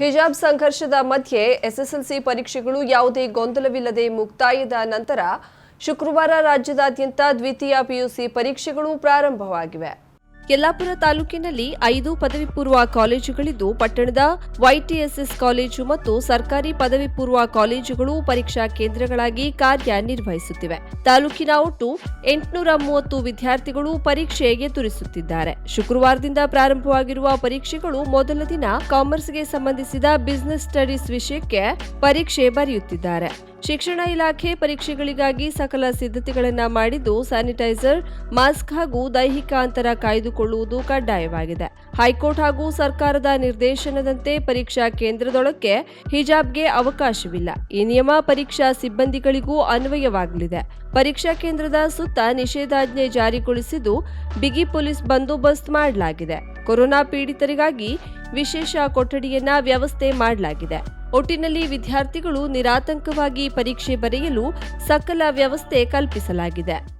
ಹಿಜಾಬ್ ಸಂಘರ್ಷದ ಮಧ್ಯೆ ಎಸ್ಎಸ್ಎಲ್ಸಿ ಪರೀಕ್ಷೆಗಳು ಯಾವುದೇ ಗೊಂದಲವಿಲ್ಲದೆ ಮುಕ್ತಾಯದ ನಂತರ ಶುಕ್ರವಾರ ರಾಜ್ಯದಾದ್ಯಂತ ದ್ವಿತೀಯ ಪಿಯುಸಿ ಪರೀಕ್ಷೆಗಳು ಪ್ರಾರಂಭವಾಗಿವೆ. ಯಲ್ಲಾಪುರ ತಾಲೂಕಿನಲ್ಲಿ ಐದು ಪದವಿ ಪೂರ್ವ ಕಾಲೇಜುಗಳಿದ್ದು, ಪಟ್ಟಣದ ವೈಟಿಎಸ್ಎಸ್ ಕಾಲೇಜು ಮತ್ತು ಸರ್ಕಾರಿ ಪದವಿ ಪೂರ್ವ ಕಾಲೇಜುಗಳು ಪರೀಕ್ಷಾ ಕೇಂದ್ರಗಳಾಗಿ ಕಾರ್ಯನಿರ್ವಹಿಸುತ್ತಿವೆ. ತಾಲೂಕಿನ ಒಟ್ಟು ಎಂಟುನೂರ ಮೂವತ್ತು ವಿದ್ಯಾರ್ಥಿಗಳು ಪರೀಕ್ಷೆ ಎದುರಿಸುತ್ತಿದ್ದಾರೆ ಶುಕ್ರವಾರದಿಂದ ಪ್ರಾರಂಭವಾಗಿರುವ ಪರೀಕ್ಷೆಗಳು ಮೊದಲ ದಿನ ಕಾಮರ್ಸ್ಗೆ ಸಂಬಂಧಿಸಿದ ಬಿಸಿನೆಸ್ ಸ್ಟಡೀಸ್ ವಿಷಯಕ್ಕೆ ಪರೀಕ್ಷೆ ಬರೆಯುತ್ತಿದ್ದಾರೆ. ಶಿಕ್ಷಣ ಇಲಾಖೆ ಪರೀಕ್ಷೆಗಳಿಗಾಗಿ ಸಕಲ ಸಿದ್ಧತೆಗಳನ್ನು ಮಾಡಿದ್ದು ಸ್ಯಾನಿಟೈಸರ್, ಮಾಸ್ಕ್ ಹಾಗೂ ದೈಹಿಕ ಅಂತರ ಕಾಯ್ದುಕೊಳ್ಳುವುದು ಕಡ್ಡಾಯವಾಗಿದೆ. ಹೈಕೋರ್ಟ್ ಹಾಗೂ ಸರ್ಕಾರದ ನಿರ್ದೇಶನದಂತೆ ಪರೀಕ್ಷಾ ಕೇಂದ್ರದೊಳಕ್ಕೆ ಹಿಜಾಬ್ಗೆ ಅವಕಾಶವಿಲ್ಲ. ಈ ನಿಯಮ ಪರೀಕ್ಷಾ ಸಿಬ್ಬಂದಿಗಳಿಗೂ ಅನ್ವಯವಾಗಲಿದೆ. ಪರೀಕ್ಷಾ ಕೇಂದ್ರದ ಸುತ್ತ ನಿಷೇಧಾಜ್ಞೆ ಜಾರಿಗೊಳಿಸಿದ್ದು ಬಿಗಿ ಪೊಲೀಸ್ ಬಂದೋಬಸ್ತ್ ಮಾಡಲಾಗಿದೆ. ಕೊರೋನಾ ಪೀಡಿತರಿಗಾಗಿ ವಿಶೇಷ ಕೊಠಡಿಯನ್ನ ವ್ಯವಸ್ಥೆ ಮಾಡಲಾಗಿದೆ. ಒಟ್ಟಿನಲ್ಲಿ ವಿದ್ಯಾರ್ಥಿಗಳು ನಿರಾತಂಕವಾಗಿ ಪರೀಕ್ಷೆ ಬರೆಯಲು ಸಕಲ ವ್ಯವಸ್ಥೆ ಕಲ್ಪಿಸಲಾಗಿದೆ.